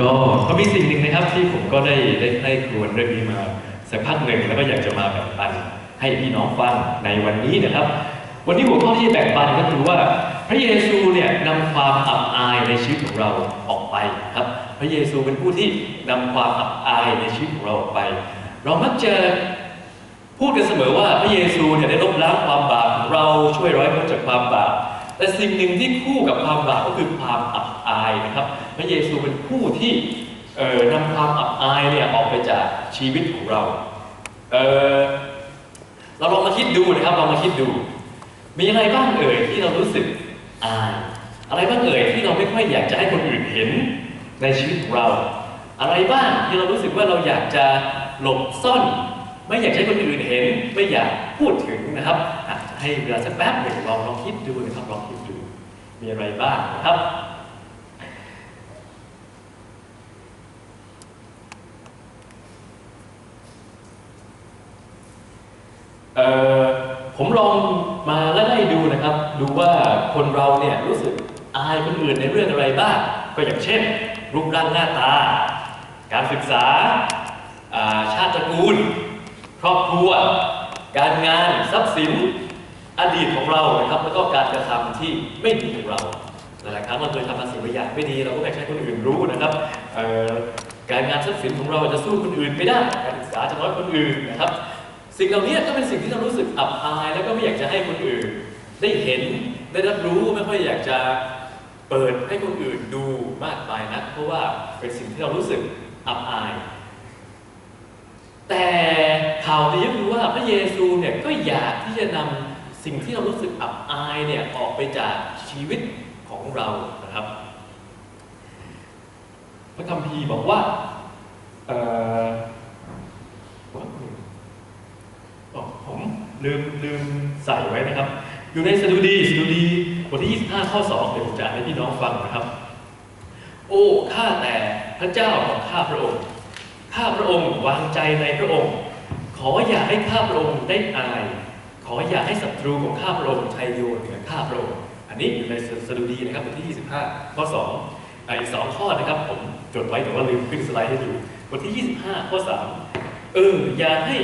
ก็ก็มีสิ่งหนึ่งนะครับที่ผมก็ได้ได้ได้ครวญเรื่องนี้มาสักพักหนึ่งแล้วก็อยากจะมาแบ่งปันให้พี่น้องฟังในวันนี้นะครับ วันนี้หัวข้อที่แบ่งปันก็คือว่าพระเยซูเนี่ยนำความอับอายในชีวิตของเราออกไปครับ พระเยซูเป็นผู้ที่นำความอับอายในชีวิตของเราออกไป เรามักจะพูดกันเสมอว่าพระเยซูเนี่ยได้ลบล้างความบาปของเราช่วยร้อยพ้นจากความบาปแต่สิ่งหนึ่งที่คู่กับความบาปก็คือความอับอายนะครับ พระเยซูเป็นผู้ที่นำความอับอายเนี่ยออกไปจากชีวิตของเราเเราลองมาคิดดูนะครับลองมาคิดดู มีอะไรบ้างเอ่ยที่เรารู้สึกอายอะไรบ้างเอ่ยที่เราไม่ค่อยอยากจะให้คนอื่นเห็นในชีวิตของเรา อะไรบ้างที่เรารู้สึกว่าเราอยากจะหลบซ่อน ไม่อยากให้คนอื่นเห็น ไม่อยากพูดถึงนะครับให้เวลาสักแป๊บหนึ่งลองลองคิดดูนะครับลองคิดดู มีอะไรบ้างนะครับ เอ่อ ผมลองมาแล้วได้ดูนะครับ ดูว่าคนเราเนี่ยรู้สึกอายคนอื่นในเรื่องอะไรบ้าง ก็อย่างเช่น รูปร่างหน้าตา การศึกษาาชาติตระกูล ครอบครัว การงานทรัพย์สิน อดีตของเรานะครับ แล้วก็การกระทำที่ไม่ดีของเราหลายครั้งเราเคยทำมาสิ่งบางอย่างไม่ดี เราก็ไม่อยากให้คนอื่นรู้นะครับการงานทรัพย์สินของเราจะสู้คนอื่นไม่ได้ การศึกษาจะน้อยคนอื่นนะครับ สิ่งเหล่านี้ก็เป็นสิ่งที่เรารู้สึกอับอาย แล้วก็ไม่อยากจะให้คนอื่น ได้เห็นได้รับรู้ไม่ค่อยอยากจะเปิดให้คนอื่นดูมากมายนะเพราะว่าเป็นสิ่งที่เรารู้สึกอับอาย แต่ข่าวดีก็คือว่าพระเยซูเนี่ยก็อยากที่จะนำสิ่งที่เรารู้สึกอับอายเนี่ยออกไปจากชีวิตของเรานะครับ พระคัมภีร์บอกว่าเอ่อว่าอ๋อผม ลืมลืมใส่ไว้นะครับ อยู่ในสดุดีสดุดีบทที่ 25 ข้อ 2 เดี๋ยวผมจะให้พี่น้องฟังนะครับ โอ้ข้าแต่พระเจ้าของข้าพระองค์ ข้าพระองค์วางใจในพระองค์ ขออย่าให้ข้าพระองค์ได้อาย ขออย่าให้ศัตรูของข้าพระองค์ชัยโยนเหนือข้าพระองค์ อันนี้อยู่ในสดุดีนะครับบทที่ 25 ข้อ 2 อีกสองข้อนะครับ ผมจดไว้แต่ว่าลืมขึ้นสไลด์ให้ดูบทที่ 25 ข้อ 3 เอออย่าให้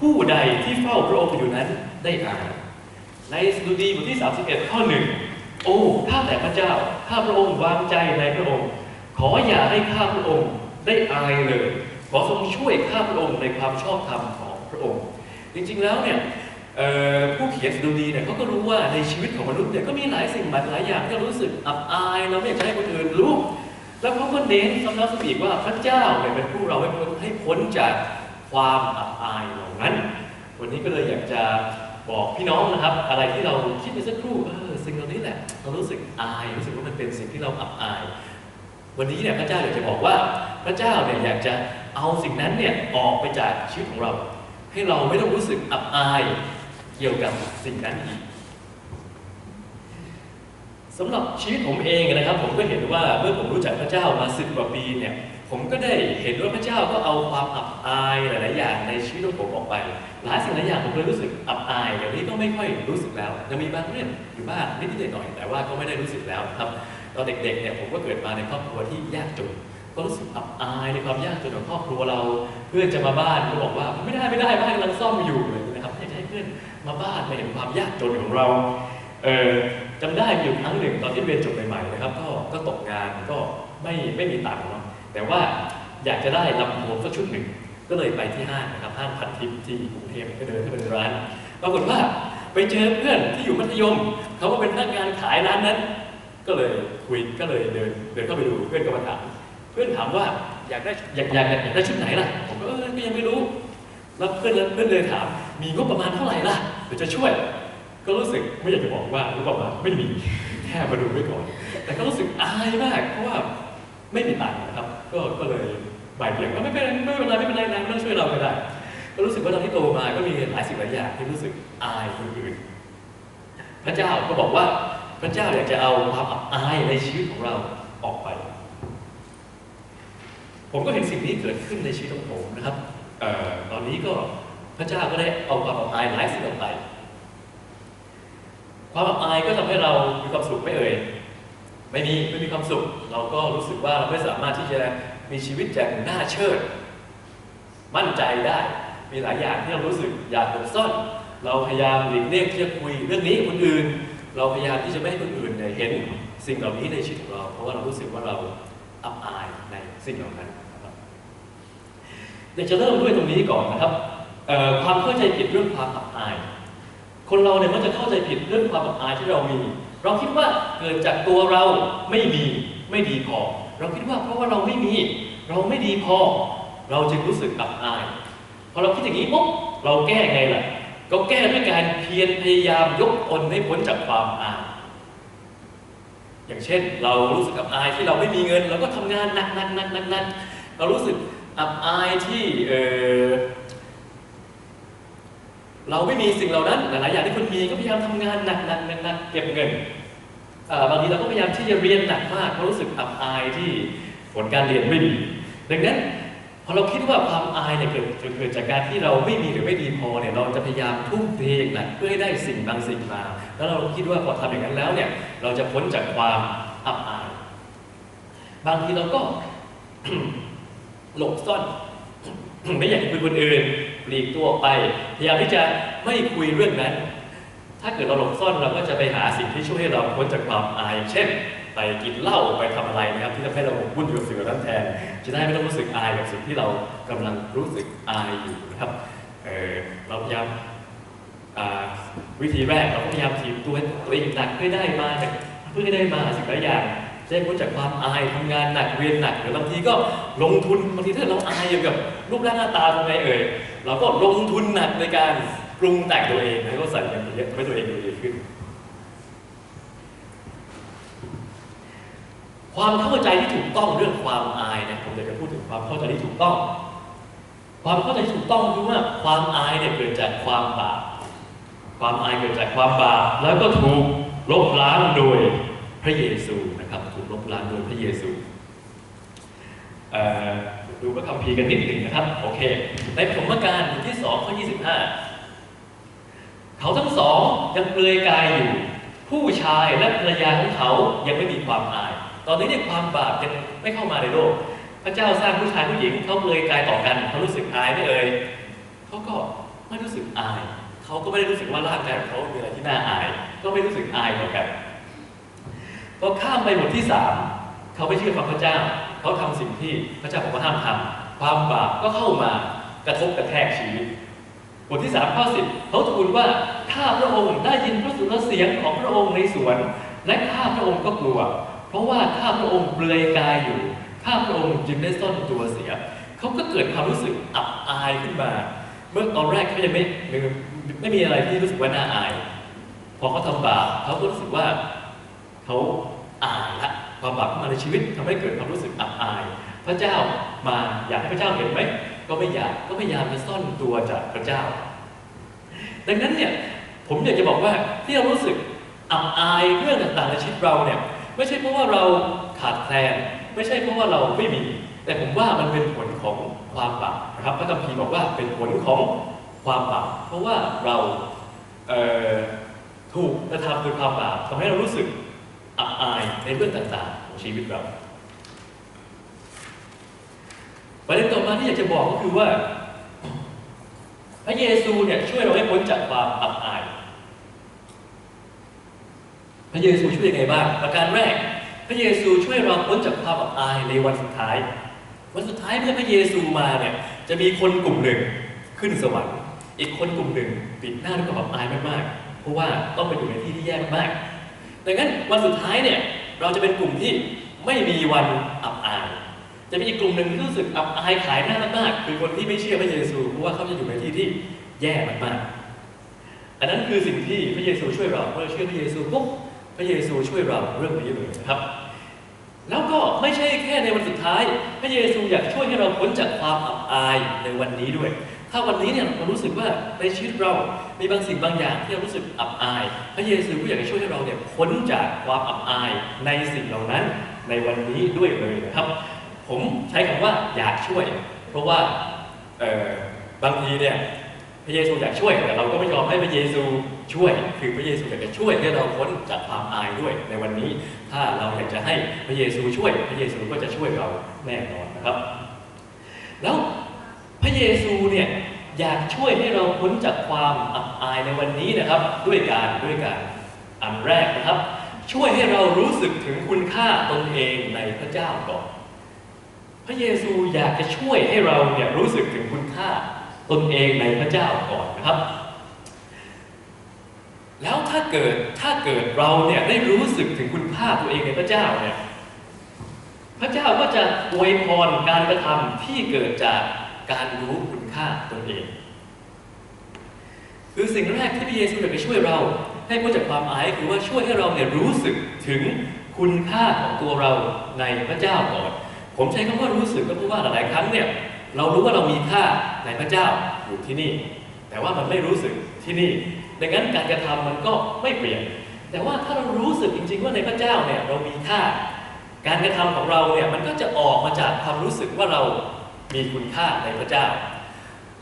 ผู้ใดที่เฝ้าพระองค์อยู่นั้นได้อายในสดุดีบทที่ 31 ข้อ1โอ้ข้าแต่พระเจ้าข้าพระองค์วางใจในพระองค์ ขออย่าให้ข้าพระองค์ได้อายเลย ขอทรงช่วยข้าพระองค์ในความชอบธรรมของพระองค์ จริงๆแล้วเนี่ยผู้เขียนสดุดีเนี่ยเขาก็รู้ว่าในชีวิตของมนุษย์เนี่ยก็มีหลายสิ่งหลายอย่างที่เรารู้สึกอับอายเราไม่อยากจะให้คนอื่นรู้ แล้วเขาก็เน้นซ้ำแล้วซ้ำอีกว่าพระเจ้าเนี่ยเป็นผู้เราให้พ้นจาก ความอับอายเหล่านั้น วันนี้ก็เลยอยากจะบอกพี่น้องนะครับ อะไรที่เราคิดไปสักครู่เออสิ่งเหล่านี้แหละเรารู้สึกอายรู้สึกว่ามันเป็นสิ่งที่เราอับอาย วันนี้เนี่ยพระเจ้าอยากจะบอกว่าพระเจ้าเนี่ยอยากจะเอาสิ่งนั้นเนี่ยออกไปจากชีวิตของเรา ให้เราไม่ต้องรู้สึกอับอายเกี่ยวกับสิ่งนั้นอีกสำหรับชีวิตผมเองนะครับ ผมก็เห็นว่าเมื่อผมรู้จักพระเจ้ามาสิบกว่าปีเนี่ย ผมก็ได้เห็นว่าพระเจ้าก็เอาความอับอายหลาย ๆ อย่างในชีวิตของผมออกไป หลายสิ่งหลายอย่างผมเคยรู้สึกอับอายอย่างนี้ก็ไม่ค่อยรู้สึกแล้วยังมีบางเรื่องอยู่บ้างนิดๆหน่อยๆแต่ว่าก็ไม่ได้รู้สึกแล้วครับตอนเด็ก ๆ เนี่ยผมก็เกิดมาในครอบครัวที่ยากจน ก็รู้สึกอับอายในความยากจนของครอบครัวเรา เพื่อนจะมาบ้านก็บอกว่าไม่ได้ไม่ได้บ้านกำลังซ่อมอยู่เลยนะครับไม่ให้เพื่อนมาบ้านมาเห็นความยากจนของเราเออจำได้อยู่ครั้งหนึ่งตอนที่เรียนจบใหม่ ๆ นะครับ ก็ก็ตกงานก็ไม่ไม่มีตังค์เนาะ แต่ว่าอยากจะได้ลำโพงสักชุดหนึ่ง ก็เลยไปที่ห้างนะครับห้างพันทิพย์ที่กรุงเทพก็เดินเข้าไปในร้านปรากฏว่าไปเจอเพื่อนที่อยู่มัธยม เขาก็เป็นพนักงานขายร้านนั้น ก็เลยคุยก็เลยเดินเดินเข้าไปดูเพื่อนก็มาถามเพื่อนถามว่าอยากได้อยากอยากอยากได้ชุดไหนล่ะผมก็เออก็ยังไม่รู้แล้วเพื่อนเพื่อนเลยถามมีงบประมาณเท่าไหร่ล่ะเดี๋ยวจะช่วย ก็รู้สึกไม่อยากจะบอกว่างบประมาณไม่มีแค่มาดูไว้ก่อน แต่ก็รู้สึกอายมากเพราะว่าไม่มีตังค์นะครับก็ก็เลยบ่ายเบี่ยงว่าไม่เป็นไรไม่เป็นไรไม่เป็นไรนะไม่ต้องช่วยเราก็ได้ ก็รู้สึกว่าตอนที่โตมาก็มีหลายสิ่งหลายอย่างที่รู้สึกอายคนอื่น พระเจ้าก็บอกว่าพระเจ้าอยากจะเอาความอับอายในชีวิตของเราออกไป ผมก็เห็นสิ่งนี้เกิดขึ้นในชีวิตของผมนะครับเอ่อตอนนี้ก็พระเจ้าก็ได้เอาความอับอายหลายสิ่งออกไป ความอับอายก็ทำให้เรามีความสุขไม่เอ่ย ไม่มีไม่มีความสุข เราก็รู้สึกว่าเราไม่สามารถที่จะมีชีวิตอย่างน่าเชิด มั่นใจได้ มีหลายอย่างที่เรารู้สึกอยากหลบซ่อน เราพยายามหลีกเลี่ยงที่จะคุยเรื่องนี้กับคนอื่น เราพยายามที่จะไม่ให้คนอื่นเห็นสิ่งเหล่านี้ในชีวิตของเรา เพราะว่าเรารู้สึกว่าเราอับอายในสิ่งเหล่านั้นนะครับอยากจะเริ่มด้วยตรงนี้ก่อนนะครับความเข้าใจผิดเรื่องความอับอาย คนเราเนี่ยมักจะเข้าใจผิดเรื่องความอับอายที่เรามี เราคิดว่าเกิดจากตัวเราไม่มีไม่ดีพอ เราคิดว่าเพราะว่าเราไม่มี เราไม่ดีพอ เราจึงรู้สึกอับอาย พอเราคิดอย่างนี้ปุ๊บเราแก้ไงล่ะ ก็แก้ด้วยการเพียรพยายามยกตนให้พ้นจากความอายอย่างเช่น เรารู้สึกอับอายที่เราไม่มีเงิน เราก็ทำงานหนักหนักหนักหนักหนักเรารู้สึกอับอายที่เออเราไม่มีสิ่งเหล่านั้นหลายอย่างที่คนมีก็พยายามทำงานหนักหนักหนักหนักเก็บเงิน บางทีเราก็พยายามที่จะเรียนหนักมากเพราะรู้สึกอับอายที่ผลการเรียนไม่ดี ดังนั้นพอเราคิดว่าความอายเนี่ยเกิดเกิดจากการที่เราไม่มีหรือไม่ดีพอเนี่ยเราจะพยายามทุ่มเทอย่างหนักเพื่อให้ได้สิ่งบางสิ่งมา แล้วเราคิดว่าพอทำอย่างนั้นแล้วเนี่ยเราจะพ้นจากความอับอาย บางทีเราก็หลบซ่อนไม่อยากคุยคนอื่นหลีกตัวไป พยายามที่จะไม่คุยเรื่องนั้น ถ้าเกิดเราหลบซ่อนเราก็จะไปหาสิ่งที่ช่วยให้เราพ้นจากความอาย เช่น ไปกินเหล้าไปทำอะไรนะครับ ที่ทำให้เราวุ่นอยู่กับสิ่งเหล่านั้นแทน จะได้ไม่ต้องรู้สึกอายกับสิ่งที่เรากำลังรู้สึกอายอยู่นะครับเออเราพยายามวิธีแรกเราพยายามถีบตัวตัวเองหนักเพื่อได้มาเพื่อให้ได้มาสิ่งหลายอย่างจะได้พ้นจากความอายทำงานหนักเรียนหนักหรือบางทีก็ลงทุนบางทีถ้าเราอายอยู่กับรูปร่างหน้าตาทำไงเอ่ยเราก็ลงทุนหนักในการ ปรุงแต่งตัวเองแล้วก็ใส่เงินเยอะทำให้ตัวเองดูดีขึ้น ความเข้าใจที่ถูกต้องเรื่องความอายนะผมอยากจะพูดถึงความเข้าใจที่ถูกต้อง ความเข้าใจที่ถูกต้องคือว่าความอายเนี่ยเกิดจากความบาปความอายเกิดจากความบาปแล้วก็ถูกลบล้างโดยพระเยซูนะครับถูกลบล้างโดยพระเยซูดูพระคัมภีร์กันนิดหนึ่งนะครับ โอเค ในปฐมกาลบทที่2ข้อ25 เขาทั้งสองยังเปลือยกายอยู่ ผู้ชายและภรรยาของเขายังไม่มีความอาย ตอนนี้เนี่ยความบาปยังไม่เข้ามาในโลก พระเจ้าสร้างผู้ชายผู้หญิงเขาเปลือยกายต่อกันเขารู้สึกอายไม่เอ่ยเขาก็ไม่รู้สึกอาย เขาก็ไม่ได้รู้สึกว่าร่างกายของเขามีอะไรที่น่าอาย ก็ไม่รู้สึกอายเหมือนกันพอข้ามไปบทที่สามเขาไม่เชื่อฟังพระเจ้า เขาทำสิ่งที่พระเจ้าบอกว่าห้ามทำความบาปก็เข้ามากระทบกระแทกชีวิต บทที่สามข้อสิบเขาทูลว่าข้าพระองค์ได้ยินพระสุรเสียงของพระองค์ในสวน และข้าพระองค์ก็กลัว เพราะว่าข้าพระองค์เปลือยกายอยู่ข้าพระองค์จึงได้ซ่อนตัวเสีย เขาก็เกิดความรู้สึกอับอายขึ้นมา เมื่อตอนแรกเขายังไม่ไม่มีอะไรที่รู้สึกว่าน่าอาย พอเขาทำบาปเขาก็รู้สึกว่าเขาอายละความบาปเข้ามาในชีวิตทำให้เกิดความรู้สึกอับอาย พระเจ้ามาอยากให้พระเจ้าเห็นไหม ก็ไม่อยากก็พยายามจะซ่อนตัวจากพระเจ้า ดังนั้นเนี่ยผมอยากจะบอกว่าที่เรารู้สึกอับอายเรื่องต่างๆในชีวิตเราเนี่ยไม่ใช่เพราะว่าเราขาดแคลนไม่ใช่เพราะว่าเราไม่มี แต่ผมว่ามันเป็นผลของความบาปนะครับพระคัมภีร์บอกว่าเป็นผลของความบาปเพราะว่าเราเถูกกระทำโดยความบาปทำให้เรารู้สึกอับอายในเรื่องต่างๆ ของชีวิตเรา ประเด็นต่อมาที่อยากจะบอกก็คือว่า พระเยซูเนี่ยช่วยเราให้พ้นจากความอับอาย พระเยซูช่วยยังไงบ้างประการแรก พระเยซูช่วยเราพ้นจากความอับอายในวันสุดท้าย วันสุดท้ายเมื่อพระเยซูมาเนี่ยจะมีคนกลุ่มหนึ่งขึ้นสวรรค์อีกคนกลุ่มหนึ่งปิดหน้าด้วยความอับอายมากๆเพราะว่าต้องไปอยู่ในที่ที่แย่มากๆดังนั้นวันสุดท้ายเนี่ยเราจะเป็นกลุ่มที่ไม่มีวันอับอาย จะมีอีกกลุ่มหนึ่งที่รู้สึกอับอายขายหน้ามากๆคือคนที่ไม่เชื่อพระเยซูเพราะว่าเขาจะอยู่ในที่ที่แย่มากๆอันนั้นคือสิ่งที่พระเยซูช่วยเราเมื่อเราเชื่อพระเยซูปุ๊บพระเยซูช่วยเราเรื่องนี้เลยนะครับ แล้วก็ไม่ใช่แค่ในวันสุดท้าย พระเยซูอยากช่วยให้เราพ้นจากความอับอายในวันนี้ด้วย ถ้าวันนี้เนี่ยเรารู้สึกว่าในชีวิตเรา มีบางสิ่งบางอย่างที่เรารู้สึกอับอาย พระเยซูก็อยากช่วยให้เราเนี่ยพ้นจากความอับอายในสิ่งเหล่านั้นในวันนี้ด้วยเลยนะครับ ผมใช้คำว่าอยากช่วย เพราะว่าบางทีเนี่ยพระเยซูอยากช่วยแต่เราก็ไม่ยอมให้พระเยซูช่วย คือพระเยซูอยากจะช่วยให้เราพ้นจากความอายด้วย ในวันนี้ถ้าเราอยากจะให้พระเยซูช่วย พระเยซูก็จะช่วยเราแน่นอนนะครับ แล้วพระเยซูเนี่ยอยากช่วยให้เราพ้นจากความอับอายในวันนี้นะครับ ด้วยการด้วยการอันแรกนะครับ ช่วยให้เรารู้สึกถึงคุณค่าตนเองในพระเจ้าก่อน พระเยซูอยากจะช่วยให้เราเนี่ยรู้สึกถึงคุณค่าตนเองในพระเจ้าก่อนนะครับ แล้วถ้าเกิดถ้าเกิดเราเนี่ยได้รู้สึกถึงคุณค่าตัวเองในพระเจ้าเนี่ยพระเจ้าก็จะอวยพรการกระทำที่เกิดจากการรู้คุณค่าตนเอง คือสิ่งแรกที่พระเยซูอยากจะช่วยเราให้พ้นจากความอายคือว่าช่วยให้เราเนี่ยรู้สึกถึงคุณค่าของตัวเราในพระเจ้าก่อน ผมใช้คำว่ารู้สึกก็เพราะว่าหลายครั้งเนี่ยเรารู้ว่าเรามีค่าในพระเจ้าอยู่ที่นี่ แต่ว่ามันไม่รู้สึกที่นี่ ดังนั้นการกระทำมันก็ไม่เปลี่ยน แต่ว่าถ้าเรารู้สึกจริง ๆ ว่าในพระเจ้าเนี่ยเรามีค่า การกระทำของเราเนี่ยมันก็จะออกมาจากความรู้สึกว่าเรามีคุณค่าในพระเจ้า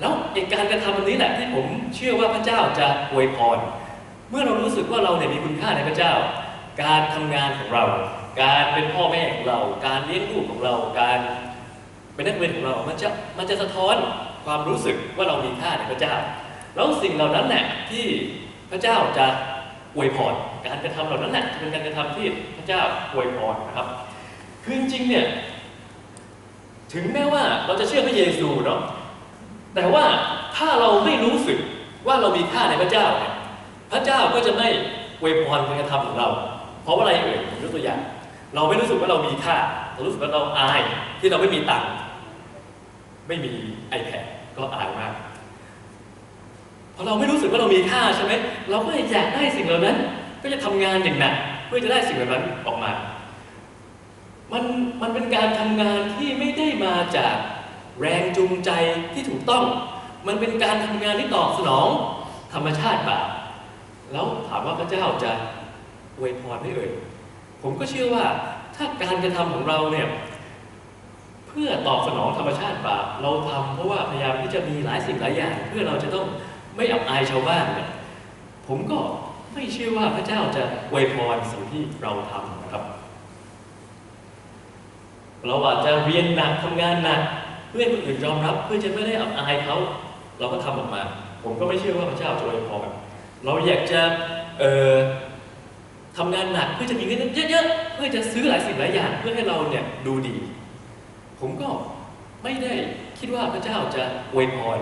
แล้วอ้การกระทำอันนี้แหละที่ผมเชื่อว่าพระเจ้าจะอวยพร เมื่อเรารู้สึกว่าเราเนี่ยมีคุณค่าในพระเจ้า การทำงานของเรา การเป็นพ่อแม่ของเรา การเลี้ยงลูกของเรา การเป็นนักเรียนของเรา มันจะมันจะสะท้อนความรู้สึกว่าเรามีค่าในพระเจ้า แล้วสิ่งเหล่านั้นแหละที่พระเจ้าจะอวยพร การกระทำเหล่านั้นแหละเป็นการกระทำที่พระเจ้าอวยพรนะครับ คือจริงๆเนี่ยถึงแม้ว่าเราจะเชื่อพระเยซูเนาะ แต่ว่าถ้าเราไม่รู้สึกว่าเรามีค่าในพระเจ้าเนี่ยพระเจ้าก็จะไม่อวยพรการกระทำของเรา เพราะว่าอะไรเอ่ยผมยกตัวอย่าง เราไม่รู้สึกว่าเรามีค่า เรารู้สึกว่าเราอายที่เราไม่มีตังค์ไม่มี iPad ก็อายมากพอเราไม่รู้สึกว่าเรามีค่าใช่ไหมเราก็อยากได้สิ่งเหล่านั้น ก็จะทำงานอย่างหนักเพื่อจะได้สิ่งเหล่านั้นออกมา มันมันเป็นการทำงานที่ไม่ได้มาจากแรงจูงใจที่ถูกต้อง มันเป็นการทำงานที่ตอบสนอง ธรรมชาติบาปแล้วถามว่าพระเจ้าจะอวยพรได้เอ่ย ผมก็เชื่อว่าถ้าการกระทำของเราเนี่ยเพื่อตอบสนองธรรมชาติบาเราทำเพราะว่าพยายามที่จะมีหลายสิ่งหลายอย่าง เพื่อเราจะต้องไม่อับอายชาวบ้านเนี่ยผมก็ไม่เชื่อว่าพระเจ้าจะอวยพรสิ่งที่เราทำนะครับ เราอาจจะเรียนหนักทำงานหนักเพื่อคนอื่นยอมรับ เพื่อจะไม่ได้อับอายเขาเราก็ทำออกมา ผมก็ไม่เชื่อว่าพระเจ้าจะอวยพรเราอยากจะเออ ทำงานหนักเพื่อจะมีเงินเยอะๆ เพื่อจะซื้อหลายสิ่งหลายอย่างเพื่อให้เราเนี่ยดูดี ผมก็ไม่ได้คิดว่าพระเจ้าจะอวยพร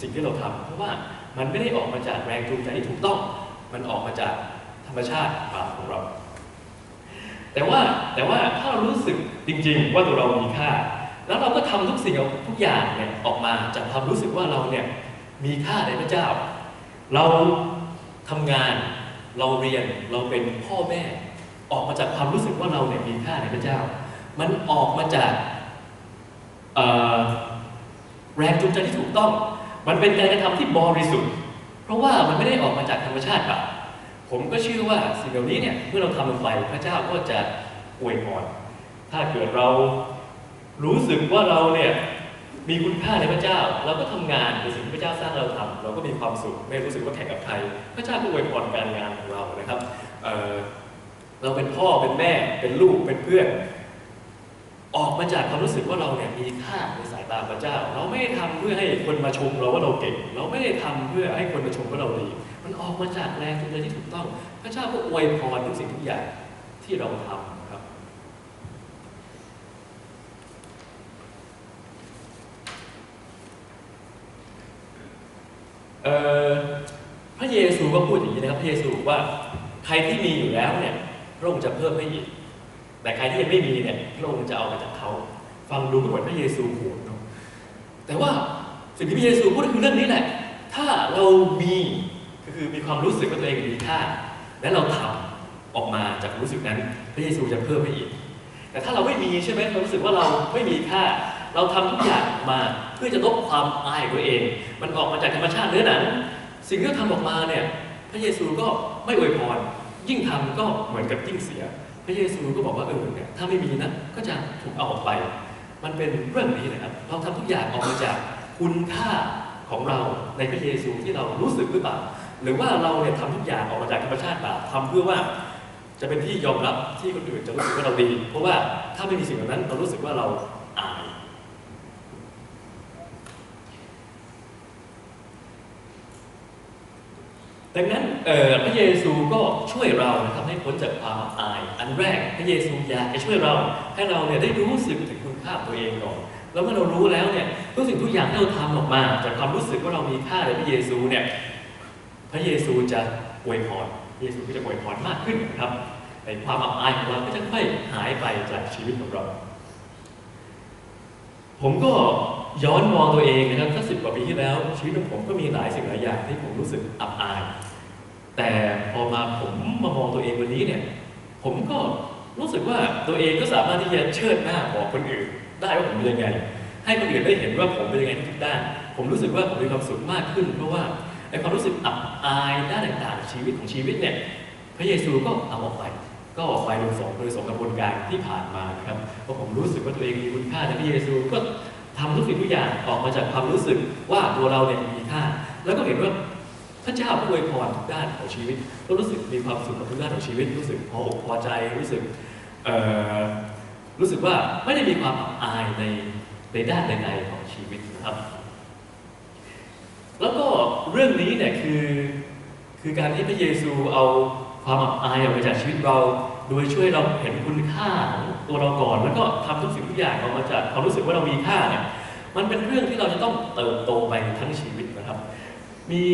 สิ่งที่เราทำเพราะว่ามันไม่ได้ออกมาจากแรงจูงใจที่ถูกต้อง มันออกมาจากธรรมชาติบาปของเรา แต่ว่าแต่ว่าถ้าเรารู้สึกจริง ๆ ว่าตัวเรามีค่า แล้วเราก็ทำทุกสิ่งทุกอย่างเนี่ยออกมาจากความรู้สึกว่าเราเนี่ยมีค่าในพระเจ้า เราทำงาน เราเรียนเราเป็นพ่อแม่ ออกมาจากความรู้สึกว่าเราเนี่ยมีค่าในพระเจ้า มันออกมาจากแรงจูงใจที่ถูกต้อง มันเป็นการกระทำที่บริสุทธิ์ เพราะว่ามันไม่ได้ออกมาจากธรรมชาติบาปผมก็เชื่อว่าสิ่งเหล่านี้เนี่ยเมื่อเราทำลงไปพระเจ้าก็จะอวยพรถ้าเกิดเรารู้สึกว่าเราเนี่ย มีคุณค่าในพระเจ้า เราก็ทำงานในสิ่งที่พระเจ้าสร้างเราทำเราก็มีความสุขไม่รู้สึกว่าแข่งกับใครพระเจ้าก็อวยพรการงานของเรานะครับเเราเป็นพ่อเป็นแม่เป็นลูกเป็นเพื่อน ออกมาจากความรู้สึกว่าเราเนี่ยมีค่าในสายตาพระเจ้า เราไม่ได้ทำเพื่อให้คนมาชมเราว่าเราเก่ง เราไม่ได้ทำเพื่อให้คนมาชมว่าเราดีมันออกมาจากแรงจูงใจที่ถูกต้อง พระเจ้าก็อวยพรทุกสิ่งทุกอย่างที่เราทำนะครับ เอ่อพระเยซู ก็พูดอย่างนี้นะครับพระเยซูว่าใครที่มีอยู่แล้วเนี่ยพระองค์จะเพิ่มให้อีก แต่ใครที่ยังไม่มีเนี่ยพระองค์จะเอามาจากเขาฟังดูเหมือนพระเยซูโหดเนาะแต่ว่าสิ่งที่พระเยซูพูดก็คือเรื่องนี้แหละ ถ้าเรามีก็คือมีความรู้สึกว่าตัวเองมีค่า และเราทำออกมาจากรู้สึกนั้นพระเยซูจะเพิ่มให้อีก แต่ถ้าเราไม่มีใช่ไหมเรารู้สึกว่าเราไม่มีค่า เราทำทุกอย่างมาเพื่อจะลบความอายของตัวเอง มันออกมาจากธรรมชาติเนื้อหนัง สิ่งที่เราทำออกมาเนี่ยพระเยซูก็ไม่อวยพร ยิ่งทำก็เหมือนกับยิ่งเสีย พระเยซูก็บอกว่าเออเนี่ยถ้าไม่มีนะก็จะถูกเอาออกไป มันเป็นเรื่องนี้นะครับ เราทำทุกอย่างออกมาจากคุณค่าของเราในพระเยซูที่เรารู้สึกหรือเปล่า หรือว่าเราเนี่ยทำทุกอย่างออกมาจากธรรมชาติแบบทำเพื่อว่าจะเป็นที่ยอมรับที่คนอื่นจะรู้สึกว่าเราดี เพราะว่าถ้าไม่มีสิ่งเหล่านั้นเรารู้สึกว่าเราอาย ดังนั้นพระเยซูก็ช่วยเรานะครับให้พ้นจากความอับอาย อันแรกพระเยซูอยากจะช่วยเรา ให้เราเนี่ยได้รู้สึกถึงคุณค่าตัวเองก่อนแล้วเมื่อเรารู้แล้วเนี่ยทุกสิ่งทุกอย่างที่เราทำออกมา จากความรู้สึกว่าเรามีค่าในพระเยซูเนี่ยพระเยซูจะอวยพรพระเยซูก็จะอวยพรมากขึ้นนะครับในความอับอายของเราก็จะค่อยหายไปจากชีวิตของเรา ผมก็ ย้อนมองตัวเองนะครับสักสิบกว่าปีที่แล้ว ชีวิตของผมก็มีหลายสิ่งหลายอย่างที่ผมรู้สึกอับอาย แต่พอมาผมมามองตัวเองวันนี้เนี่ย ผมก็รู้สึกว่าตัวเองก็สามารถที่จะเชิดหน้าบอกคนอื่น ได้ว่าผมเป็นยังไง ให้คนอื่นได้เห็นว่าผมเป็นยังไงทุกด้าน ผมรู้สึกว่าผมมีความสุขมากขึ้น เพราะว่าไอ้ความรู้สึกอับอายด้านต่างๆชีวิตของชีวิตเนี่ยพระเยซูก็เอาออกไป ก็ออกไปโดยสองโดยสองกระบวนการที่ผ่านมานะครับเพราะผมรู้สึกว่าตัวเองมีคุณค่าในพระเยซูก็ ทำทุกสิ่งทุกอย่างออกมาจากความรู้สึกว่าตัวเราเนี่ยมีค่า แล้วก็เห็นว่าพระเจ้าผู้อวยพรทุกด้านของชีวิตก็รู้สึกมีความสุขกับทุกด้านของชีวิต รู้สึกพออกพอใจรู้สึกเอ่อรู้สึกว่าไม่ได้มีความอับอายในในด้านใดๆของชีวิตนะครับ แล้วก็เรื่องนี้เนี่ยคือคือการที่พระเยซูเอาความอับอายออกไปจากชีวิตเรา โดยช่วยเราเห็นคุณค่าของตัวเราก่อน แล้วก็ทำทุกสิ่งทุกอย่างออกมาจากความรู้สึกว่าเรามีค่าเนี่ยมันเป็นเรื่องที่เราจะต้องเติบโตไปทั้งชีวิตนะครับ มี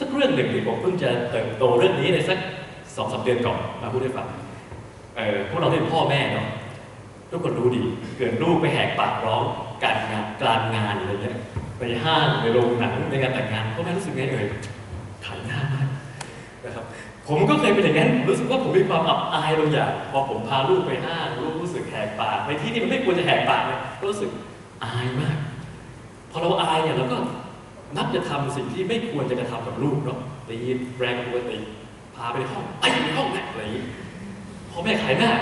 สักเรื่องหนึ่งที่ผมเพิ่งจะเติบโตเรื่องนี้ในสักสองสามเดือนก่อนมาพูดให้ฟังเออพวกเราเป็นพ่อแม่เนาะทุกคนรู้ดี เกิดลูกไปแหกปากร้องการงานกลางงานอะไรเงี้ยไปห้างไปโรงหนังในงานแต่งงานพ่อแม่รู้สึกไงเอ่ยขายหน้ามากนะครับ ผมก็เคยเป็นอย่างนั้นรู้สึกว่าผมมีความอับอายบางอย่างพอผมพาลูกไปห้างลูกรู้สึกแหกปากในที่ที่มันไม่ควรจะแหกปากเนี่ยก็รู้สึกอายมาก พอเราอายเนี่ยเราก็นับจะทำสิ่งที่ไม่ควรจะกระทำกับลูกเนาะตีแรงปกติพาไปในห้องไปในห้องเนี่ยอะไรอย่างนี้พ่อแม่ขายหน้า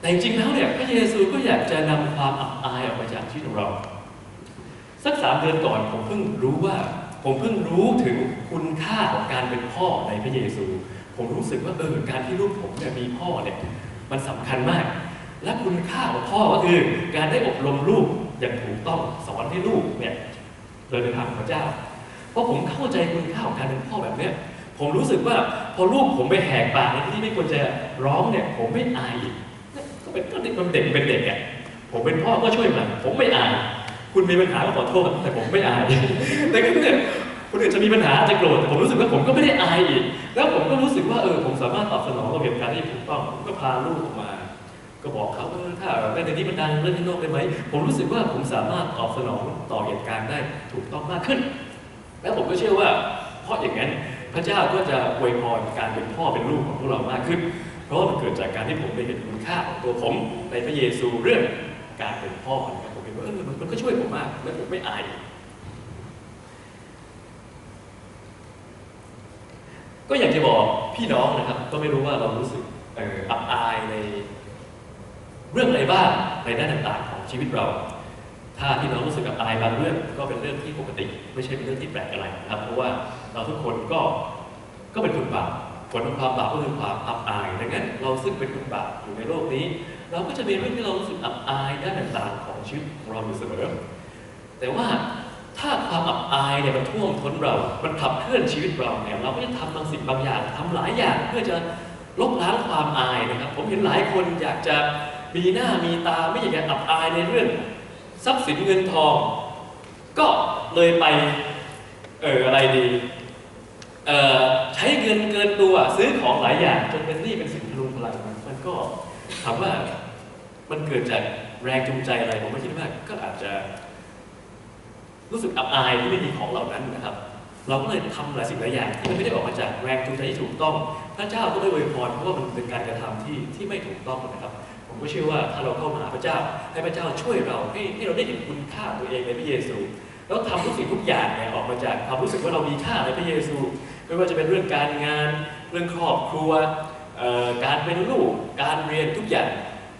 แต่จริงๆแล้วเนี่ยพระเยซูก็อยากจะนำความอับอายออกมาจากชีวิตของเรา สักสามเดือนก่อนผมเพิ่งรู้ว่า ผมเพิ่งรู้ถึงคุณค่าของการเป็นพ่อในพระเยซู ผมรู้สึกว่าเออการที่ลูกผมเนี่ยมีพ่อเนี่ยมันสำคัญมาก และคุณค่าของพ่อก็คือการได้อบรมลูกอย่างถูกต้องสอนให้ลูกเนี่ยเดินในทางพระเจ้า เพราะผมเข้าใจคุณค่าของการเป็นพ่อแบบเนี้ยผมรู้สึกว่าพอลูกผมไปแหกปากในที่ที่ไม่ควรจะร้องเนี่ย ผมไม่อายอีกก็เป็นก็เด็กมันเด็กเป็นเด็กอะผมเป็นพ่อก็ช่วยมันผมไม่อาย คุณมีปัญหาก็ขอโทษแต่ผมไม่อายแต่ก็เนี่ย คนอื่นจะมีปัญหาจะโกรธแต่ผมรู้สึกว่าผมก็ไม่ได้อายอีก แล้วผมก็รู้สึกว่าเออผมสามารถตอบสนองกับเหตุการณ์ที่ถูกต้องผมก็พาลูกออกมา ก็บอกเขาเออถ้าแม่ในนี้มันดังเรื่องที่นอกได้ไหมผมรู้สึกว่าผมสามารถตอบสนองต่อเหตุการณ์ได้ถูกต้องมากขึ้น แล้วผมก็เชื่อว่า เพราะอย่างนั้นพระเจ้าก็จะอวยพรการเป็นพ่อเป็นลูกของพวกเรามากขึ้น เพราะมันเกิดจากการที่ผมได้เห็นคุณค่าของตัวผมในพระเยซูเรื่องการเป็นพ่อนะครับผมเห็นว่าเออมันก็ช่วยผมมากและผมไม่อาย ก็อยากจะบอกพี่น้องนะครับ ก็ไม่รู้ว่าเรารู้สึกอับอายใน เรื่องอะไรบ้างในด้านต่างๆของชีวิตเรา ถ้าพี่น้องรู้สึกอับอายบางเรื่องก็เป็นเรื่องที่ปกติ ไม่ใช่เป็นเรื่องที่แปลกอะไรนะครับ เพราะว่าเราทุกคนก็ก็เป็นคนบาปผลของความบาปก็คือความอับอายดังนั้นเราซึ่งเป็นคนบาปอยู่ในโลกนี้ เราก็จะมีเรื่องที่เรารู้สึกอับอายด้านต่างๆของชีวิตของเราอยู่เสมอแต่ว่า ถ้าความอับอายเนี่ยมันท่วมท้นเรา มันขับเคลื่อนชีวิตเราเนี่ยเราก็จะทำบางสิ่งบางอย่างทำหลายอย่างเพื่อจะลบล้างความอายนะครับ ผมเห็นหลายคนอยากจะมีหน้ามีตาไม่อยากจะอับอายในเรื่องทรัพย์สินเงินทอง ก็เลยไปเอออะไรดีเออใช้เงินเกินตัวซื้อของหลายอย่างจนเป็นหนี้เป็นสินพลุงพลังมันก็ถามว่ามันเกิดจากแรงจูงใจอะไรผมไม่คิดว่าก็อาจจะ รู้สึกอับอายที่ไม่มีของเหล่านั้นนะครับ เราก็เลยทำหลายสิ่งหลายอย่างที่มันไม่ได้ออกมาจากแรงจูงใจที่ถูกต้อง พระเจ้าก็ไม่อวยพรเพราะว่ามันเป็นการกระทำที่ที่ไม่ถูกต้องนะครับ ผมก็เชื่อว่าถ้าเราเข้ามาหาพระเจ้าให้พระเจ้าช่วยเราให้ให้เราได้เห็นคุณค่าตัวเองในพระเยซู แล้วทำทุกสิ่งทุกอย่างเนี่ยออกมาจากความรู้สึกว่าเรามีค่าในพระเยซู ไม่ว่าจะเป็นเรื่องการงาน เรื่องครอบครัวการเป็นลูกการเรียนทุกอย่าง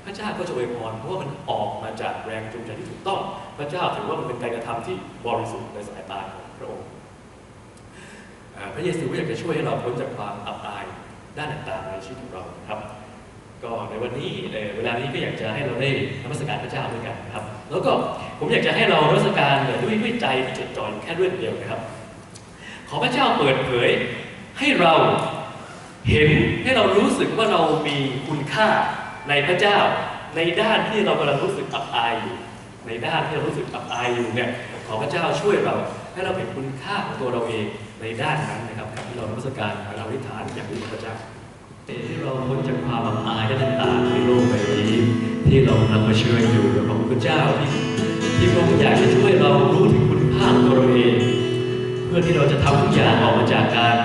พระเจ้าก็จะอวยพรเพราะว่ามันออกมาจากแรงจูงใจที่ถูกต้อง พระเจ้าถือว่ามันเป็นการกระทำที่บริสุทธิ์ในสายตาของพระองค์พระเยซูก็อยากจะช่วยให้เราพ้นจากความอับอายด้านต่างๆในชีวิตของเราครับ ก็ในวันนี้เวลานี้ก็อยากจะให้เราได้นมัสการพระเจ้าด้วยกันครับ แล้วก็ผมอยากจะให้เรานมัสการเนี่ยด้วยด้วยใจที่จดจ่อยแค่เรื่องเดียวนะครับ ขอพระเจ้าเปิดเผยให้เราเห็นให้เรารู้สึกว่าเรามีคุณค่า ในพระเจ้าในด้านที่เรากำลังรู้สึกอับอายอยู่ ในด้านที่เรารู้สึกอับอายอยู่เนี่ยขอพระเจ้าช่วยเราให้เราเห็นคุณค่าของตัวเราเองในด้านนั้นนะครับที่เรานมัสการเราอธิษฐานอย่างนี้พระเจ้าที่เราพ้นจากความอับอายและต่างๆในโลกใบนี้ที่เรานำมาเชิญอยู่กับพระพุทธเจ้าที่ที่พระองค์อยากจะช่วยเรารู้ถึงคุณค่าของตัวเราเอง เพื่อที่เราจะทำทุกอย่างออกมาจากการ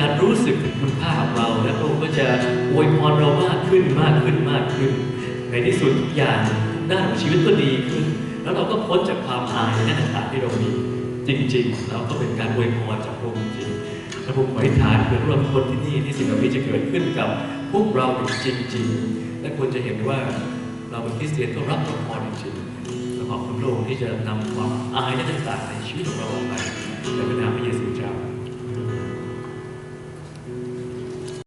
การรู้สึกถึงคุณค่าของเรา และพระองค์ก็จะอวยพรเรามากขึ้นมากขึ้นมากขึ้น ในที่สุดทุกอย่างด้านของชีวิตก็ดีขึ้น แล้วเราก็พ้นจากความอายและต่างๆที่เรามีจริงๆ แล้วก็เป็นการอวยพรจากพระองค์จริงและผมขออธิษฐานเพื่อรวมคนที่นี่ที่สิ่งเหล่านี้จะเกิดขึ้นกับพวกเราจริงๆ และควรจะเห็นว่าเราเป็นคริสเตียนก็รับพระพรจริงๆและขอบคุณพระองค์ที่จะนำความอายและต่างๆในชีวิตของเราออกไปในพระนามพระเยซูเจ้า